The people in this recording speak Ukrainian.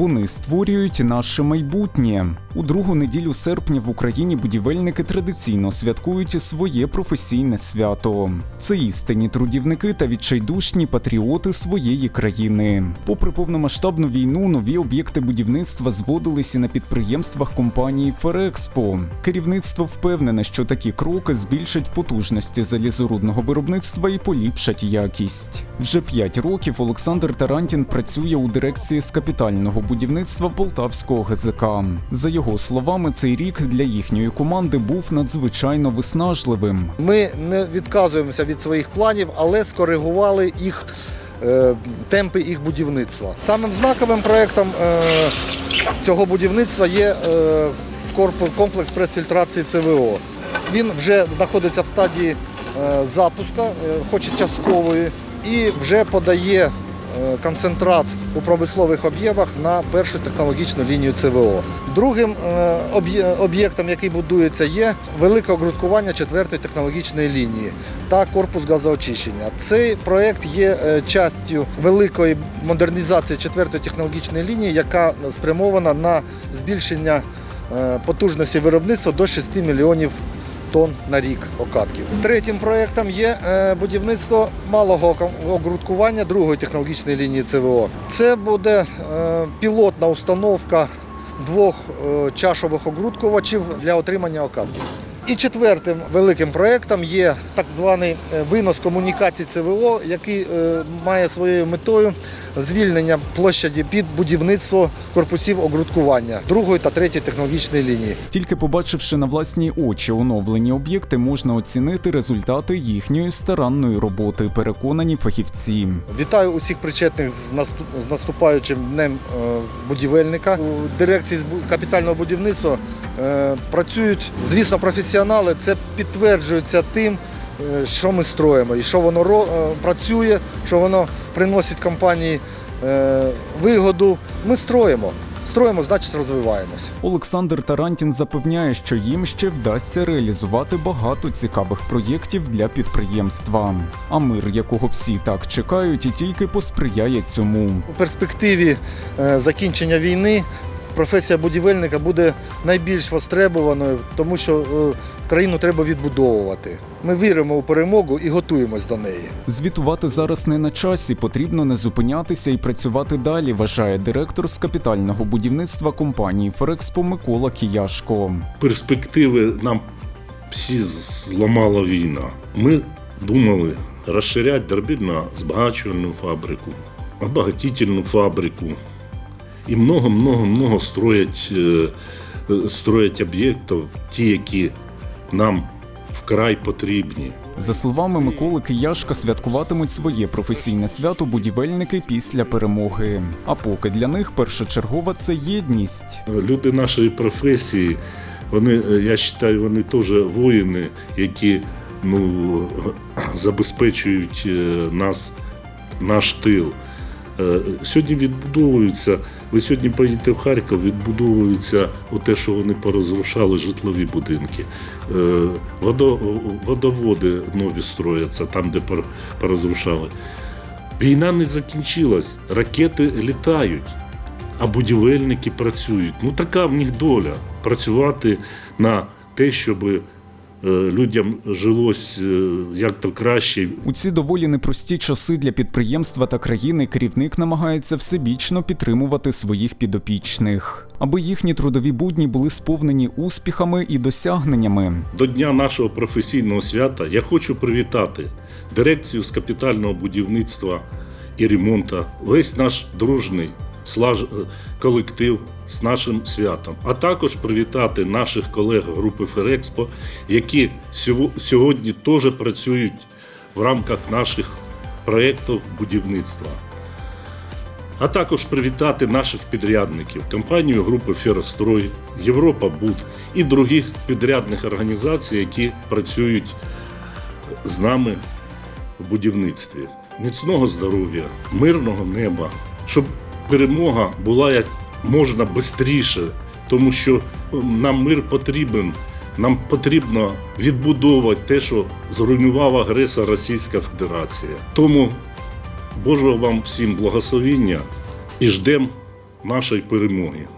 Вони створюють наше майбутнє. У другу неділю серпня в Україні будівельники традиційно святкують своє професійне свято. Це істинні трудівники та відчайдушні патріоти своєї країни. Попри повномасштабну війну, нові об'єкти будівництва зводилися на підприємствах компанії Ферекспо. Керівництво впевнене, що такі кроки збільшать потужності залізорудного виробництва і поліпшать якість. Вже п'ять років Олександр Тарантін працює у дирекції з капітального будівництва Полтавського ГЗК. За його словами, цей рік для їхньої команди був надзвичайно виснажливим. Ми не відказуємося від своїх планів, але скоригували їх е, темпи їх будівництва. Самим знаковим проєктом е, цього будівництва є е, корпус, комплекс прес-фільтрації ЦВО. Він вже знаходиться в стадії запуска, хоч і часткової, і вже подає концентрат у промислових об'ємах на першу технологічну лінію ЦВО. Другим е, об'єктом, який будується, є велике огрудкування четвертої технологічної лінії та корпус газоочищення. Цей проект є е, частю великої модернізації четвертої технологічної лінії, яка спрямована на збільшення е, потужності виробництва до 6 мільйонів тонн на рік окатків. Третім проєктом є е, будівництво малого огрудкування другої технологічної лінії ЦВО. Це буде е, пілотна установка двох е, чашових огрудкувачів для отримання окатків. І четвертим великим проєктом є так званий винос комунікацій ЦВО, який має своєю метою звільнення площаді під будівництво корпусів огрудкування другої та третьої технологічної лінії. Тільки побачивши на власні очі оновлені об'єкти, можна оцінити результати їхньої старанної роботи, переконані фахівці. Вітаю усіх причетних з наступ- з наступаючим днем е, будівельника. У дирекції капітального будівництва е, працюють, звісно, професіонали. Це підтверджується тим, е, що ми строїмо і що воно працює, що воно приносить компанії е, вигоду. Ми строїмо. Строїмо, значить розвиваємося. Олександр Тарантін запевняє, що їм ще вдасться реалізувати багато цікавих проєктів для підприємства. А мир, якого всі так чекають, і тільки посприяє цьому. У перспективі е, закінчення війни професія будівельника буде найбільш востребованою, тому що е, країну треба відбудовувати. Ми віримо у перемогу і готуємось до неї. Звітувати зараз не на часі, потрібно не зупинятися і працювати далі, вважає директор з капітального будівництва компанії Ферекспо Микола Кияшко. перспективи нам всі зламала війна. Ми думали розширяти дробільно-збагачувальну фабрику, обагатительну фабрику. І много-много-много строять, е, строять об'єктів, ті, які нам вкрай потрібні. За словами Миколи Кияшка, святкуватимуть своє професійне свято будівельники після перемоги. А поки для них першочергова це єдність. Люди нашої професії, вони, е, я вважаю, вони теж воїни, які ну, забезпечують е, нас, наш тил. Е, Сьогодні відбудовуються, ви сьогодні поїдете в Харків, відбудовуються те, що вони порозрушали житлові будинки. Е, водоводи нові строяться там, де порозрушали. Війна не закінчилась, ракети літають а будівельники працюють. Ну така в них доля працювати на те, щоб людям жилось е, як то краще. У ці доволі непрості часи для підприємства та країни керівник намагається всебічно підтримувати своїх підопічних, аби їхні трудові будні були сповнені успіхами і досягненнями. До дня нашого професійного свята я хочу привітати дирекцію з капітального будівництва і ремонту, весь наш дружний е, колектив з нашим святом, а також привітати наших колег групи Ферекспо, які сьогодні теж працюють в рамках наших проєктів будівництва. А також привітати наших підрядників, компанію групи Ферострой, Європа Буд і других підрядних організацій, які працюють з нами в будівництві. Міцного здоров'я, мирного неба, щоб перемога була як можна швидше, тому що ем, нам мир потрібен. Нам потрібно відбудовувати те, що зруйнував агресор Російська Федерація. Тому Божого вам всім благословіння і ждемо нашої перемоги.